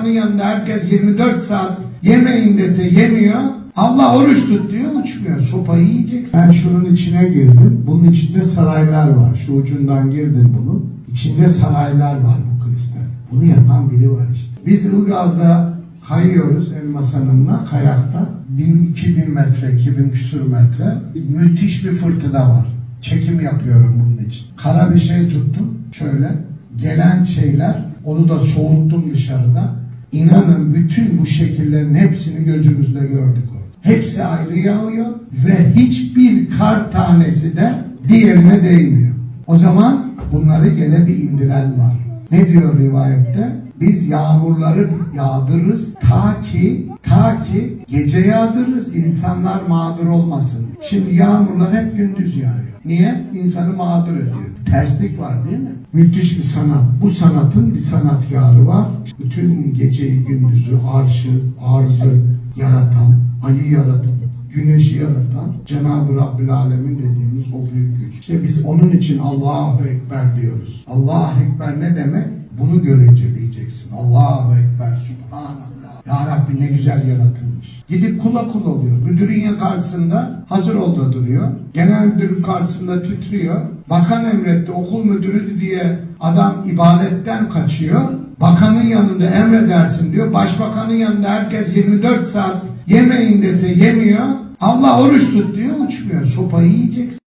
Başbakanın yanında herkes 24 saat yemeyin dese yemiyor. Allah oruç tut diyor uçmuyor. Sopayı yiyeceksin. Ben şunun içine girdim. Bunun içinde saraylar var. Şu ucundan girdim bunun. İçinde saraylar var bu kristal. Bunu yapan biri var işte. Biz Ilgaz'da kayıyoruz Elmas Hanım'la kayakta. 1000-2000 metre, 2000 küsur metre. Müthiş bir fırtına var. Çekim yapıyorum bunun için. Kara bir şey tuttum. Şöyle. Gelen şeyler onu da soğuttum dışarıda. İnanın bütün bu şekillerin hepsini gözümüzle gördük orada. Hepsi ayrı yağıyor ve hiçbir kar tanesi de diğerine değmiyor. O zaman bunları gene bir indiren var. Ne diyor rivayette? Biz yağmurları yağdırırız ta ki ta ki gece yağdırırız insanlar mağdur olmasın. Şimdi yağmurlar hep gündüz yağıyor. Niye? İnsanı mağdur ediyor. Terslik var değil mi? Müthiş bir sanat. Bu sanatın bir sanatkarı var. Bütün geceyi gündüzü, arşı, arzı yaratan, ayı yaratan, güneşi yaratan Cenab-ı Rabbül Alemin dediğimiz o büyük güç. İşte biz onun için Allahu Ekber diyoruz. Allahu Ekber ne demek? Bunu görünce diyeceksin. Allahu Ekber, Subhanallah. Ya Rabbi ne güzel yaratılmış. Gidip kula kul oluyor. Müdürün karşısında hazır oldu duruyor. Genel müdür karşısında titriyor. Bakan emretti, okul müdürü diye adam ibadetten kaçıyor. Bakanın yanında emredersin diyor. Başbakanın yanında herkes 24 saat yemeyin dese yemiyor. Allah oruç tut diyor uçmuyor. Sopayı yiyeceksin.